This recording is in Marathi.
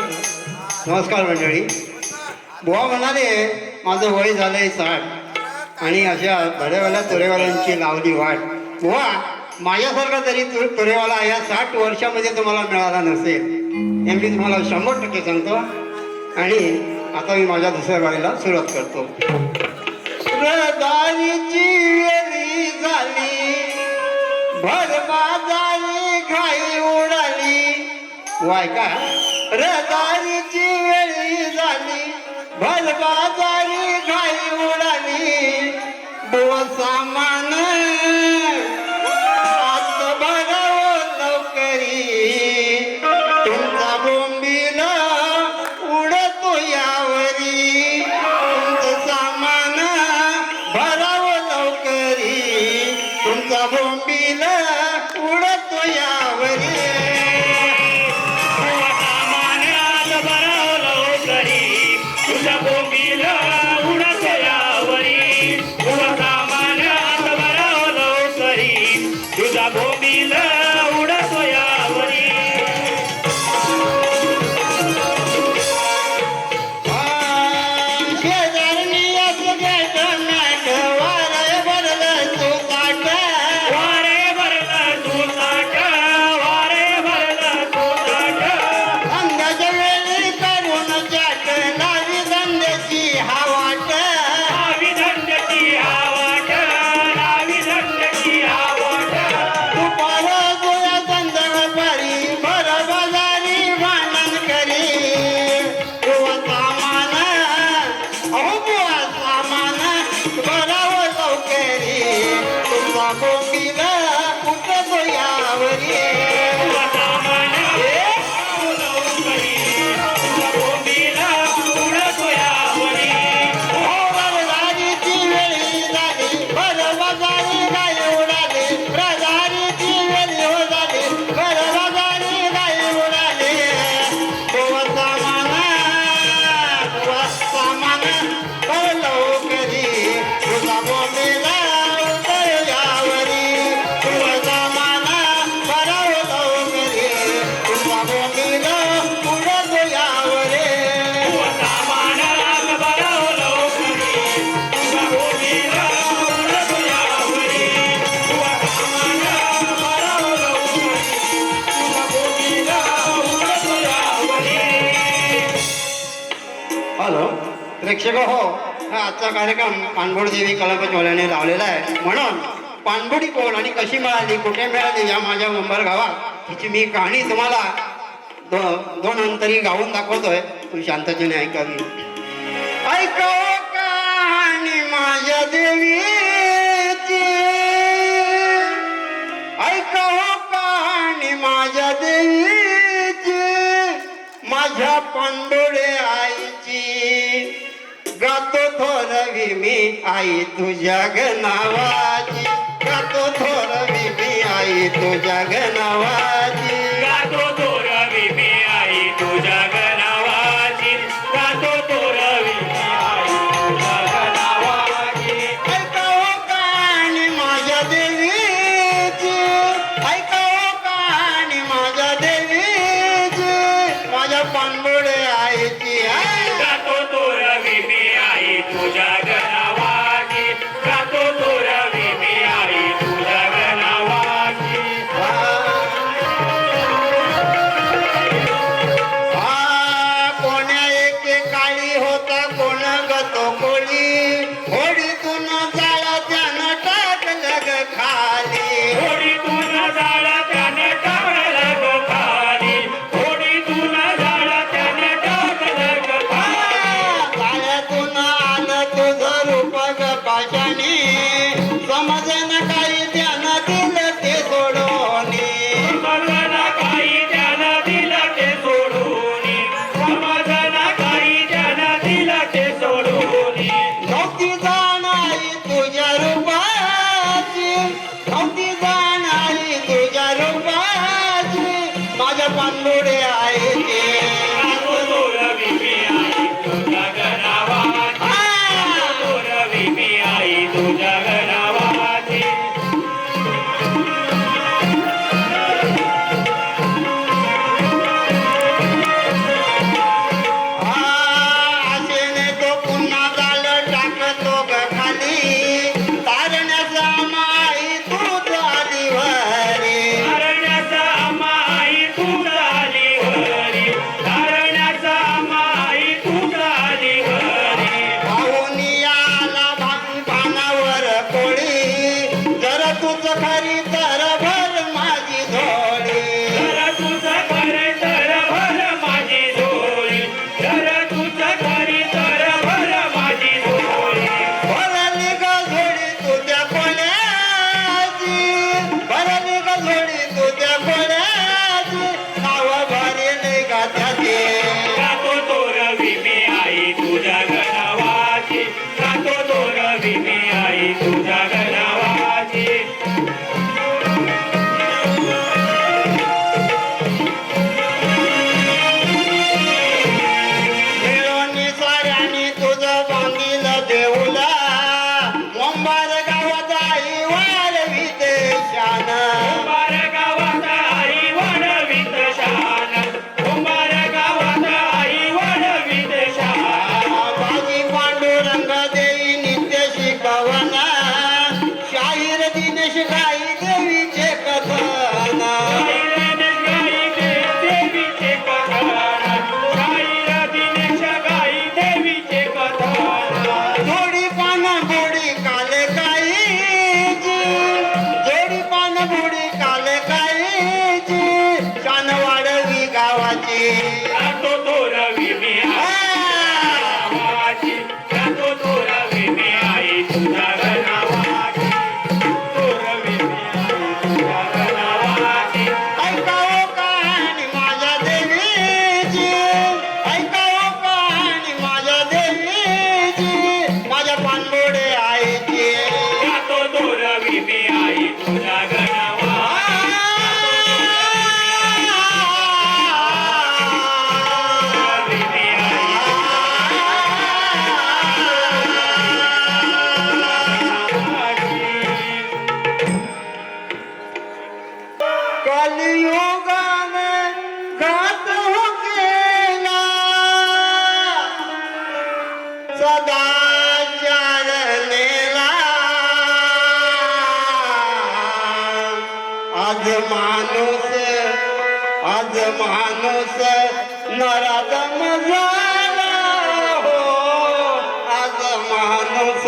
नमस्कार मंडळी. बुवा म्हणाले माझं वय झालंय साठ आणि अशा भरेवाल्या तुरेवाल्यांची लावली वाट. बुवा माझ्यासारखा तरी तु तुरेवाला या साठ वर्षामध्ये तुम्हाला मिळाला नसेल. हे मी तुम्हाला शंभर टक्के सांगतो. आणि आता मी माझ्या दुसऱ्या गाडीला सुरुवात करतो. झाली भर माझा घाई उडाली. वाय का रदारीची वेळी झाली भलबाजारी घाई उडाली. बोसा Oh, प्रेक्षक हो आजचा कार्यक्रम पाणबोडदेवी कलापचवाल्याने लावलेला आहे. म्हणून पाणबोडी कोण आणि कशी मिळाली कुठे मिळाली या माझ्या उंबर गावात हिची मी कहाणी तुम्हाला दो दोन अंतरी गाऊन दाखवतोय. तुम्ही शांतजीने ऐकावी ऐका कहाणी माझ्या देवी ऐका कहाणी माझ्या देवी माझ्या पांडोळे आईची. गातो थोरवी मी आई तुझ्या गनावाची गातो थोरवी मी आई तुझ्या गनावाची अंती जाणारी तुझ्या रूपाची माझ्या पांडुड्या I'm a Zachary. Draga. आज माणूस आज माणूस नराधम झाला हो आज माणूस